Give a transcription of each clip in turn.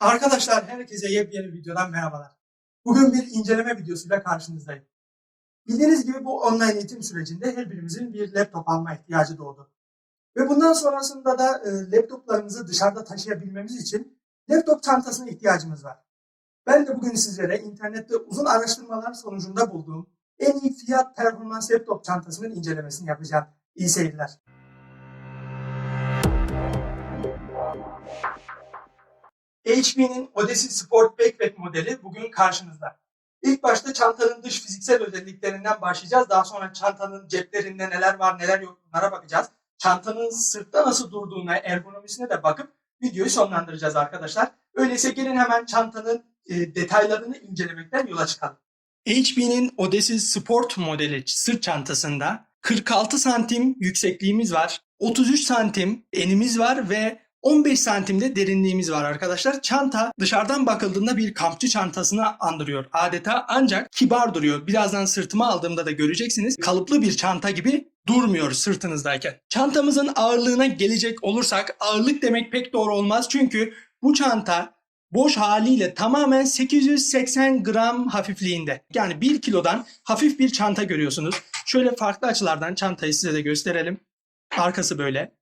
Arkadaşlar herkese yepyeni videodan merhabalar. Bugün bir inceleme videosuyla karşınızdayım. Bildiğiniz gibi bu online eğitim sürecinde her birimizin bir laptop alma ihtiyacı doğdu. Ve bundan sonrasında da e, laptoplarımızı dışarıda taşıyabilmemiz için laptop çantasına ihtiyacımız var. Ben de bugün sizlere internette uzun araştırmalar sonucunda bulduğum en iyi fiyat performans laptop çantasının incelemesini yapacağım. İyi seyirler. HP'nin Odyssey Sport Backpack modeli bugün karşınızda. İlk başta çantanın dış fiziksel özelliklerinden başlayacağız. Daha sonra çantanın ceplerinde neler var neler yok bunlara bakacağız. Çantanın sırtta nasıl durduğuna, ergonomisine de bakıp videoyu sonlandıracağız arkadaşlar. Öyleyse gelin hemen çantanın e, detaylarını incelemekten yola çıkalım. HP'nin Odyssey Sport modeli sırt çantasında 46 santim yüksekliğimiz var. 33 santim enimiz var ve 15 santimde derinliğimiz var arkadaşlar. Çanta dışarıdan bakıldığında bir kampçı çantasını andırıyor adeta ancak kibar duruyor. Birazdan sırtıma aldığımda da göreceksiniz. Kalıplı bir çanta gibi durmuyor sırtınızdayken. Çantamızın ağırlığına gelecek olursak ağırlık demek pek doğru olmaz. Çünkü bu çanta boş haliyle tamamen 880 gram hafifliğinde. Yani 1 kilodan hafif bir çanta görüyorsunuz. Şöyle farklı açılardan çantayı size de gösterelim. Arkası böyle.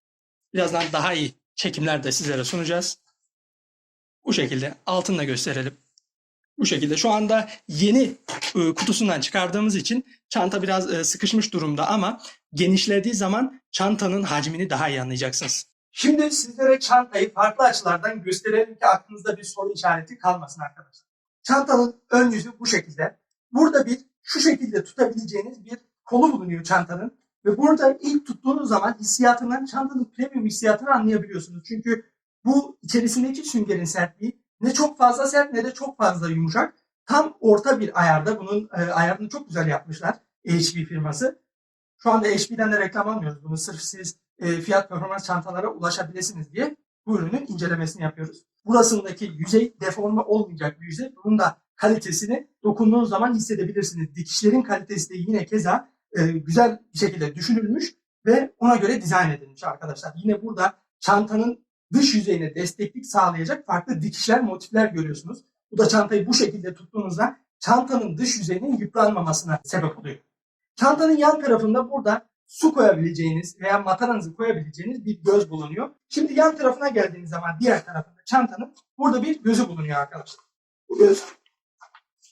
Birazdan daha iyi çekimler de sizlere sunacağız. Bu şekilde altını da gösterelim. Bu şekilde şu anda yeni e, kutusundan çıkardığımız için çanta biraz e, sıkışmış durumda ama genişlediği zaman çantanın hacmini daha iyi anlayacaksınız. Şimdi sizlere çantayı farklı açılardan gösterelim ki aklınızda bir soru işareti kalmasın arkadaşlar. Çantanın ön yüzü bu şekilde. Burada bir şu şekilde tutabileceğiniz bir kolu bulunuyor çantanın. Ve burada ilk tuttuğunuz zaman hissiyatından çantanın premium hissiyatını anlayabiliyorsunuz. Çünkü bu içerisindeki süngerin sertliği ne çok fazla sert ne de çok fazla yumuşak. Tam orta bir ayarda. Bunun e, ayarını çok güzel yapmışlar HP firması. Şu anda HP'den de reklam almıyoruz. Bunu sırf siz e, fiyat performans çantalara ulaşabilirsiniz diye bu ürünün incelemesini yapıyoruz. Burasındaki yüzey deforme olmayacak bir yüzey. Bunun da kalitesini dokunduğunuz zaman hissedebilirsiniz. Dikişlerin kalitesi de yine keza e, güzel bir şekilde düşünülmüş ve ona göre dizayn edilmiş arkadaşlar. Yine burada çantanın dış yüzeyine desteklik sağlayacak farklı dikişler, motifler görüyorsunuz. Bu da çantayı bu şekilde tuttuğunuzda çantanın dış yüzeyinin yıpranmamasına sebep oluyor. Çantanın yan tarafında burada su koyabileceğiniz veya mataranızı koyabileceğiniz bir göz bulunuyor. Şimdi yan tarafına geldiğiniz zaman diğer tarafında çantanın burada bir gözü bulunuyor arkadaşlar. Bu göz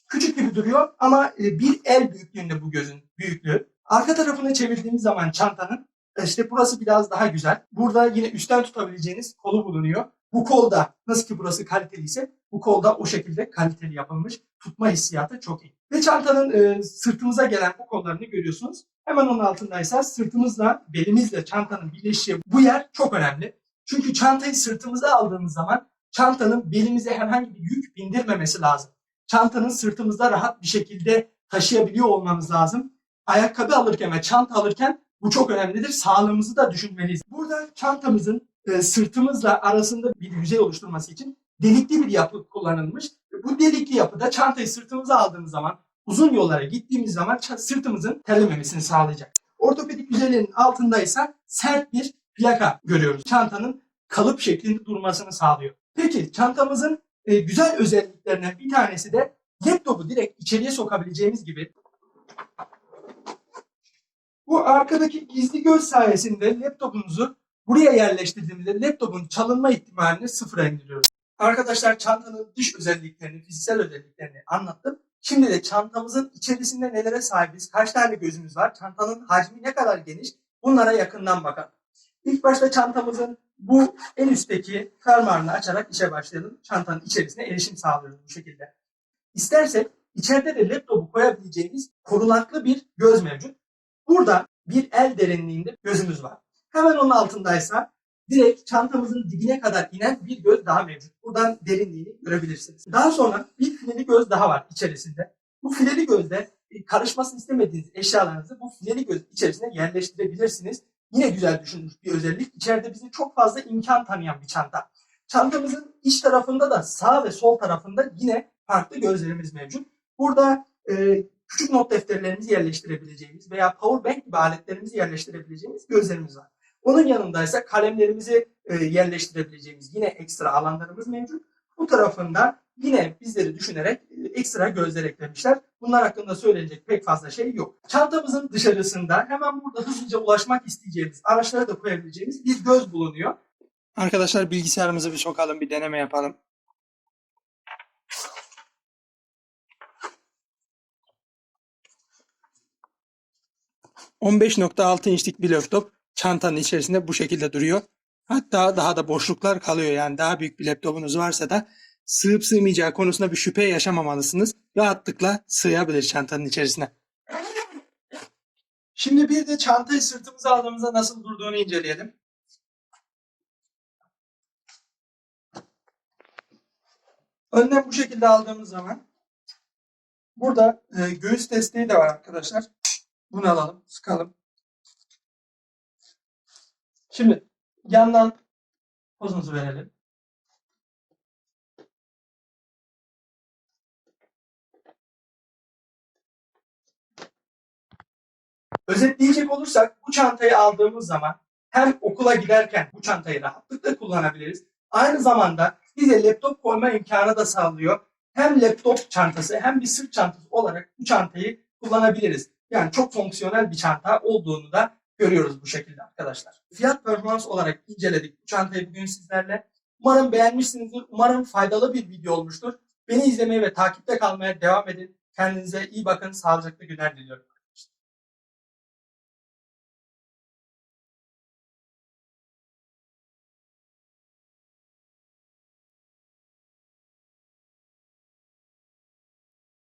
küçük gibi duruyor ama e, bir el büyüklüğünde bu gözün büyüklüğü. Arka tarafını çevirdiğimiz zaman çantanın e, işte burası biraz daha güzel. Burada yine üstten tutabileceğiniz kolu bulunuyor. Bu kol da nasıl ki burası kaliteliyse bu kol da o şekilde kaliteli yapılmış. Tutma hissiyatı çok iyi. Ve çantanın e, sırtımıza gelen bu kollarını görüyorsunuz. Hemen onun altındaysa sırtımızla belimizle çantanın birleştiği bu yer çok önemli. Çünkü çantayı sırtımıza aldığımız zaman çantanın belimize herhangi bir yük bindirmemesi lazım. Çantanın sırtımızda rahat bir şekilde taşıyabiliyor olmamız lazım. Ayakkabı alırken ve çanta alırken bu çok önemlidir. Sağlığımızı da düşünmeliyiz. Burada çantamızın e, sırtımızla arasında bir yüzey oluşturması için delikli bir yapı kullanılmış. Bu delikli yapıda çantayı sırtımıza aldığımız zaman uzun yollara gittiğimiz zaman sırtımızın terlememesini sağlayacak. Ortopedik yüzeylerin altında ise sert bir plaka görüyoruz. Çantanın kalıp şeklinde durmasını sağlıyor. Peki çantamızın e, güzel özelliklerinden bir tanesi de laptopu direkt içeriye sokabileceğimiz gibi bu arkadaki gizli göz sayesinde laptopunuzu buraya yerleştirdiğimizde laptopun çalınma ihtimalini sıfıra indiriyoruz. Arkadaşlar çantanın dış özelliklerini, fiziksel özelliklerini anlattım. Şimdi de çantamızın içerisinde nelere sahibiz, kaç tane gözümüz var, çantanın hacmi ne kadar geniş bunlara yakından bakalım. İlk başta çantamızın bu en üstteki fermuarını açarak işe başlayalım. Çantanın içerisine erişim sağlıyoruz bu şekilde. İstersek içeride de laptopu koyabileceğimiz korunaklı bir göz mevcut. Burada bir el derinliğinde gözümüz var. Hemen onun altındaysa direkt çantamızın dibine kadar inen bir göz daha mevcut. Buradan derinliğini görebilirsiniz. Daha sonra bir fileli göz daha var içerisinde. Bu fileli gözde e, karışmasını istemediğiniz eşyalarınızı bu fileli göz içerisine yerleştirebilirsiniz. Yine güzel düşünülmüş bir özellik. İçeride bize çok fazla imkan tanıyan bir çanta. Çantamızın iç tarafında da sağ ve sol tarafında yine farklı gözlerimiz mevcut. Burada e, küçük not defterlerimizi yerleştirebileceğimiz veya power bank gibi aletlerimizi yerleştirebileceğimiz gözlerimiz var. Onun yanında ise kalemlerimizi e, yerleştirebileceğimiz yine ekstra alanlarımız mevcut. Bu tarafında yine bizleri düşünerek e, ekstra gözler eklemişler. Bunlar hakkında söylenecek pek fazla şey yok. Çantamızın dışarısında hemen burada hızlıca ulaşmak isteyeceğimiz, araçlara da koyabileceğimiz bir göz bulunuyor. Arkadaşlar bilgisayarımızı bir sokalım, bir deneme yapalım. ...15.6 inçlik bir laptop çantanın içerisinde bu şekilde duruyor. Hatta daha da boşluklar kalıyor yani daha büyük bir laptopunuz varsa da sığıp sığmayacağı konusunda bir şüphe yaşamamalısınız. Rahatlıkla sığabilir çantanın içerisine. Şimdi bir de çantayı sırtımıza aldığımızda nasıl durduğunu inceleyelim. Önden bu şekilde aldığımız zaman burada e, göğüs desteği de var arkadaşlar. Bunu alalım, sıkalım. Şimdi yandan pozumuzu verelim. Özetleyecek olursak bu çantayı aldığımız zaman hem okula giderken bu çantayı rahatlıkla kullanabiliriz. Aynı zamanda bize laptop koyma imkanı da sağlıyor. Hem laptop çantası hem bir sırt çantası olarak bu çantayı kullanabiliriz. Yani çok fonksiyonel bir çanta olduğunu da görüyoruz bu şekilde arkadaşlar. Fiyat performans olarak inceledik bu çantayı bugün sizlerle. Umarım beğenmişsinizdir. Umarım faydalı bir video olmuştur. Beni izlemeye ve takipte kalmaya devam edin. Kendinize iyi bakın. Sağlıcakla günler diliyorum.